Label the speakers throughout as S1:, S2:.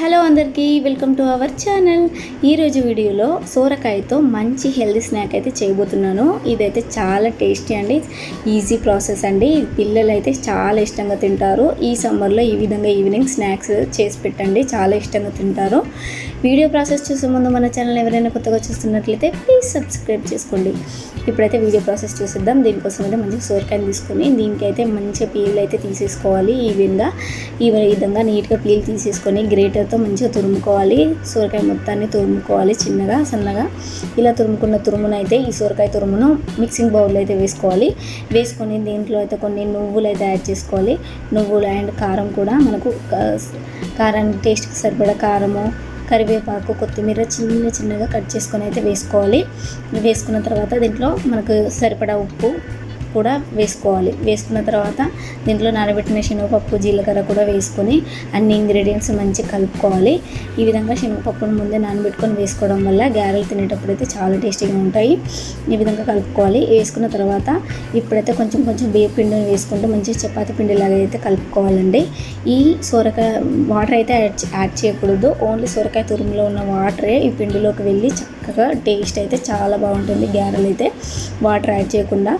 S1: Hello అందరికీ welcome to our channel. ఈరోజు వీడియోలో సోరకాయతో మంచి హెల్తీ స్నాక్ అయితే చేయబోతున్నాను. ఇదైతే చాలా టేస్టీ అండి ఈజీ ప్రాసెస్ అండి. పిల్లలు అయితే చాలా ఇష్టంగా తింటారు. ఈ సమ్మర్లో ఈ విధంగా ఈవినింగ్ స్నాక్స్ చేసి పెట్టండి చాలా ఇష్టంగా తింటారు. వీడియో ప్రాసెస్ చూసే ముందు మన ఛానల్ ఎవరైనా కొత్తగా చూస్తున్నట్లయితే ప్లీజ్ సబ్స్క్రైబ్ చేసుకోండి. ఇప్పుడైతే వీడియో ప్రాసెస్ చూసేద్దాం. దీనికోసం అయితే మంచి సోరకాయని తీసుకొని దీనికైతే మంచిగా పీల్ అయితే తీసేసుకోవాలి ఈ విధంగా. ఈ విధంగా నీట్గా పీల్ తీసేసుకొని గ్రేటర్తో మంచిగా తురుముకోవాలి. సోరకాయ మొత్తాన్ని తురుముకోవాలి చిన్నగా సన్నగా. ఇలా తురుముకున్న తురుమునైతే ఈ సోరకాయ తురుమును మిక్సింగ్ బౌల్లో అయితే వేసుకోవాలి. వేసుకొని దీంట్లో అయితే కొన్ని నువ్వులు అయితే యాడ్ చేసుకోవాలి. నువ్వులు అండ్ కారం కూడా మనకు కారానికి టేస్ట్కి సరిపడా కారము కరివేపాకు కొత్తిమీర చిన్న చిన్నగా కట్ చేసుకొని అయితే వేసుకోవాలి. వేసుకున్న తర్వాత దీంట్లో మనకు సరిపడా ఉప్పు కూడా వేసుకోవాలి. వేసుకున్న తర్వాత దీంట్లో నానబెట్టిన శనగపప్పు జీలకర్ర కూడా వేసుకొని అన్ని ఇంగ్రీడియంట్స్ మంచిగా కలుపుకోవాలి. ఈ విధంగా శనగపప్పును ముందే నానబెట్టుకొని వేసుకోవడం వల్ల గారెలు తినేటప్పుడు అయితే చాలా టేస్టీగా ఉంటాయి. ఈ విధంగా కలుపుకోవాలి. వేసుకున్న తర్వాత ఇప్పుడైతే కొంచెం కొంచెం బియ్య పిండిని వేసుకుంటూ మంచిగా పిండి పిండిలాగా అయితే కలుపుకోవాలండి. ఈ సొరకాయ వాటర్ అయితే యాడ్ యాడ్ చేయకూడదు. ఓన్లీ సొరకాయ తురుములో ఉన్న వాటరే ఈ పిండిలోకి వెళ్ళి చక్కగా టేస్ట్ అయితే చాలా బాగుంటుంది. గారెలు అయితే వాటర్ యాడ్ చేయకుండా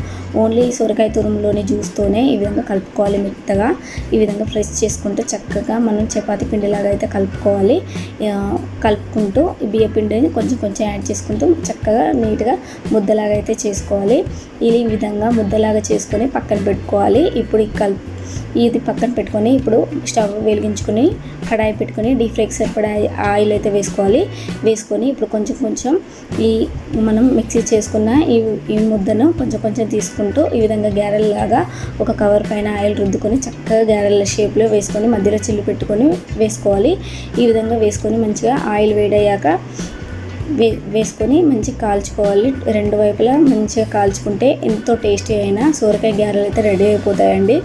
S1: ఓన్లీ సొరకాయ తురుములోని జ్యూస్తోనే ఈ విధంగా కలుపుకోవాలి మెత్తగా. ఈ విధంగా ప్రెస్ చేసుకుంటే చక్కగా మనం చపాతి పిండిలాగా అయితే కలుపుకోవాలి. కలుపుకుంటూ ఈ బియ్య పిండిని కొంచెం కొంచెం యాడ్ చేసుకుంటూ చక్కగా నీట్గా ముద్దలాగా అయితే చేసుకోవాలి. ఈ విధంగా ముద్దలాగా చేసుకొని పక్కన పెట్టుకోవాలి. ఇప్పుడు ఈ కలుపు ఇది పక్కన పెట్టుకొని ఇప్పుడు స్టవ్ వెలిగించుకొని కడాయి పెట్టుకొని డీప్ ఫ్రైకి సరిపడా ఆయిల్ అయితే వేసుకోవాలి. వేసుకొని ఇప్పుడు కొంచెం కొంచెం ఈ మనం మిక్సీ చేసుకున్న ఈ ఈ ముద్దను కొంచెం కొంచెం తీసుకుంటూ ఈ విధంగా గ్యారెల్లాగా ఒక కవర్ పైన ఆయిల్ రుద్దుకొని చక్కగా గ్యారెల షేప్లో వేసుకొని మధ్యలో చిల్లు పెట్టుకొని వేసుకోవాలి. ఈ విధంగా వేసుకొని మంచిగా ఆయిల్ వేడయ్యాక వే వేసుకొని మంచిగా కాల్చుకోవాలి. రెండు వైపులా మంచిగా కాల్చుకుంటే ఎంతో టేస్టీ అయినా సోరకాయ గారెలు అయితే రెడీ అయిపోతాయండి.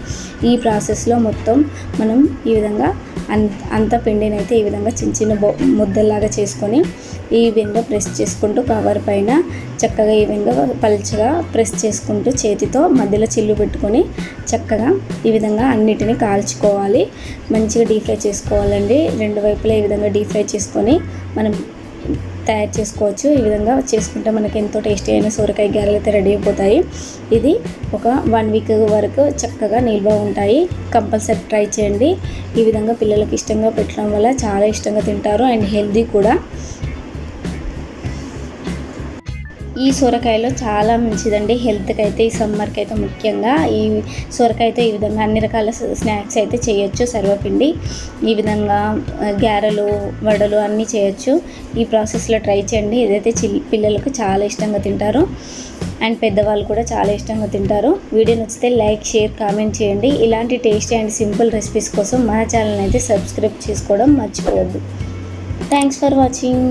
S1: ఈ ప్రాసెస్లో మొత్తం మనం ఈ విధంగా అంత అంత పిండిని అయితే ఈ విధంగా చిన్న చిన్న బొ ముద్దల్లాగా చేసుకొని ఈ విధంగా ప్రెస్ చేసుకుంటూ కవర్ పైన చక్కగా ఈ విధంగా పలుచగా ప్రెస్ చేసుకుంటూ చేతితో మధ్యలో చిల్లు పెట్టుకొని చక్కగా ఈ విధంగా అన్నిటిని కాల్చుకోవాలి. మంచిగా డీప్ ఫ్రై చేసుకోవాలండి. రెండు వైపులా ఈ విధంగా డీప్ ఫ్రై చేసుకొని మనం తయారు చేసుకోవచ్చు. ఈ విధంగా చేసుకుంటే మనకి ఎంతో టేస్టీ అయిన సొరకాయ గారెలు అయితే రెడీ అయిపోతాయి. ఇది ఒక వన్ వీక్ వరకు చక్కగా నిల్వ ఉంటాయి. కంపల్సరీ ట్రై చేయండి. ఈ విధంగా పిల్లలకి ఇష్టంగా పెట్టడం వల్ల చాలా ఇష్టంగా తింటారు. అండ్ హెల్దీ కూడా. ఈ సొరకాయలో చాలా మంచిదండి. హెల్త్కి అయితే ఈ సమ్మర్కి అయితే ముఖ్యంగా ఈ సొరకాయతో ఈ విధంగా అన్ని రకాల స్నాక్స్ అయితే చేయొచ్చు సర్వపిండి. ఈ విధంగా గారెలు వడలు అన్నీ చేయొచ్చు. ఈ ప్రాసెస్లో ట్రై చేయండి. ఇదైతే చిల్ పిల్లలకు చాలా ఇష్టంగా తింటారు. అండ్ పెద్దవాళ్ళు కూడా చాలా ఇష్టంగా తింటారు. వీడియో నచ్చితే లైక్ షేర్ కామెంట్ చేయండి. ఇలాంటి టేస్టీ అండ్ సింపుల్ రెసిపీస్ కోసం మన ఛానల్ అయితే సబ్స్క్రైబ్ చేసుకోవడం మర్చిపోవద్దు. Thanks for watching.